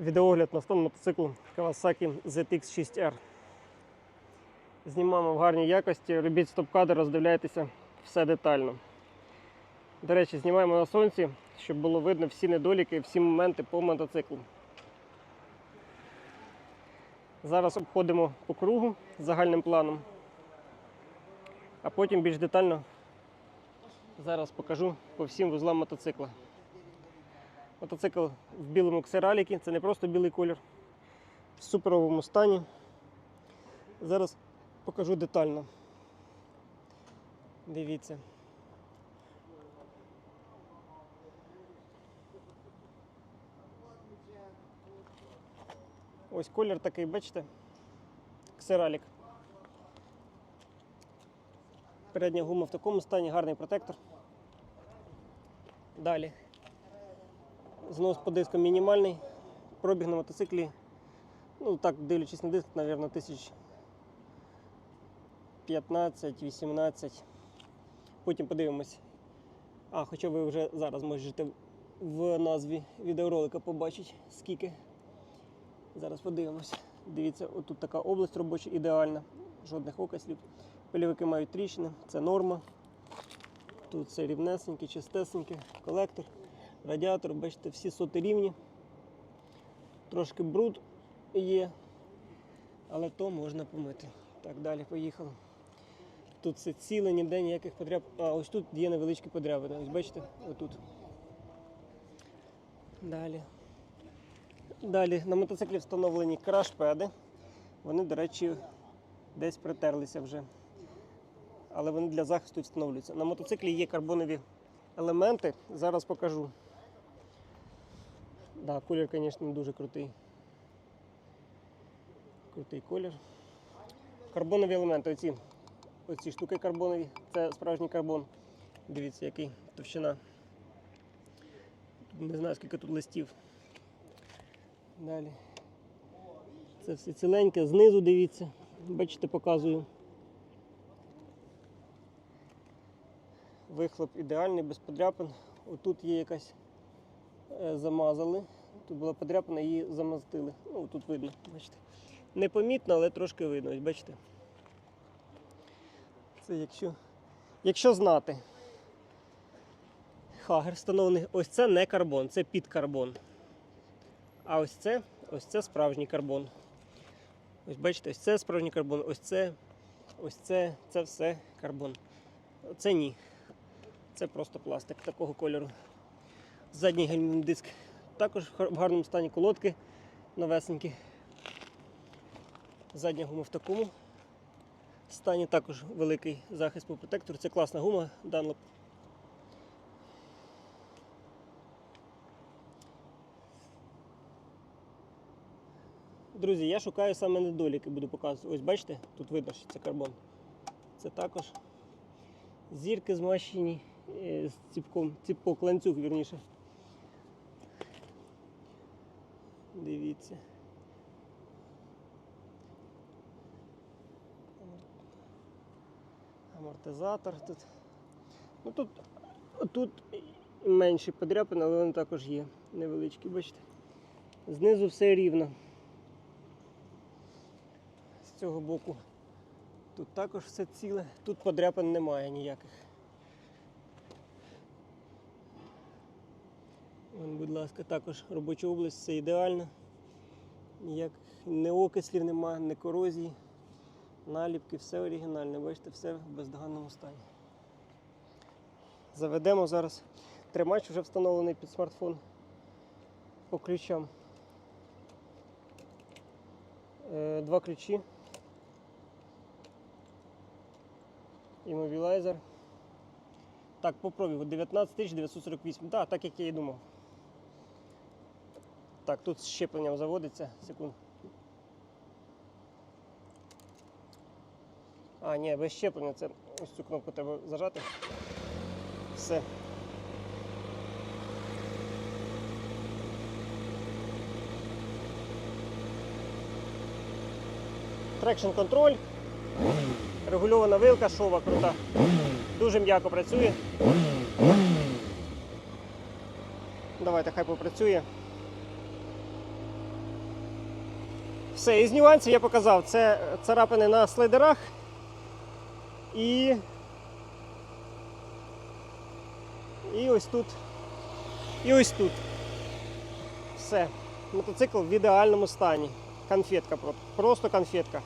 Відеогляд на стан мотоциклу Kawasaki ZX6R. Знімаємо в гарній якості, робіть стоп-кадр, роздивляйтеся все детально. До речі, знімаємо на сонці, щоб було видно всі недоліки, всі моменти по мотоциклу. Зараз обходимо по кругу загальним планом, а потім більш детально зараз покажу по всім вузлам мотоцикла. Мотоцикл в білому ксераліки, це не просто білий колір, в суперовому стані. Зараз покажу детально. Дивіться. Ось колір такий, бачите? Ксералік. Передня гума в такому стані, гарний протектор. Далі. Знос по дискам мінімальний. Пробіг на мотоциклі. Ну так, дивлячись на диск, мабуть, тисяч 15-18. Потім подивимось. А, хоча ви вже зараз можете в назві відеоролика побачити, скільки. Зараз подивимось. Дивіться, отут така область робоча, ідеальна, жодних окислів. Пильовики мають тріщини, це норма. Тут все рівнесеньке, чистесеньке, колектор, радіатор, бачите, всі соти рівні. Трошки бруд є, але то можна помити. Так, далі поїхали. Тут все ціле, ніде ніяких подряб. А, ось тут є невеличкі подрябини. Ось бачите, отут. Далі. Далі на мотоциклі встановлені краш-педи. Вони, до речі, десь притерлися вже. Але вони для захисту встановлюються. На мотоциклі є карбонові елементи. Зараз покажу. Да, колір, звісно, дуже крутий. Крутий колір. Карбонові елементи, оці, оці штуки карбонові, це справжній карбон. Дивіться, який товщина. Не знаю, скільки тут листів. Далі. Це все ціленьке, знизу дивіться. Бачите, показую. Вихлоп ідеальний, без подряпин. Отут є якась е, замазали. Тут була подряпина, її замастили. Ну, тут видно, бачите. Непомітно, але трошки видно, бачите. Це якщо, якщо знати. Хагер встановлений. Ось це не карбон, це підкарбон. А ось це, ось це справжній карбон. Ось бачите, ось це справжній карбон, ось це, ось це, це все карбон. Це ні. Це просто пластик такого кольору. Задній гальмівний диск також в гарному стані колодки новесенькі. Задня гума в такому стані також великий захист по протектору. Це класна гума Dunlop. Друзі, я шукаю саме недоліки, буду показувати. Ось бачите, тут видно, що це карбон. Це також зірки змащені е, з ціпком, ціпок, ланцюг, вірніше. Дивіться. Амортизатор тут. Ну тут, тут менші подряпини, але вони також є невеличкі, бачите. Знизу все рівно. З цього боку тут також все ціле, тут подряпин немає ніяких. Вон, будь ласка, також робоча область, все ідеально. Ніяких не окислів немає, не корозії, наліпки, все оригінальне, бачите, все в бездоганному стані. Заведемо зараз. Тримач вже встановлений під смартфон по ключам. Е, Два ключі. Іммобілайзер. Так, по пробігу 19 948. Так, так як я і думав. Так, тут з щепленням заводиться. Секунд. А, ні, без щеплення це ось цю кнопку треба зажати. Все. Трекшн контроль. Регульована вилка, шова крута. Дуже м'яко працює. Давайте хай попрацює. Все, із нюансів я показав. Це царапини на слайдерах і. І ось тут. І ось тут. Все. Мотоцикл в ідеальному стані. Конфетка, про- просто конфетка.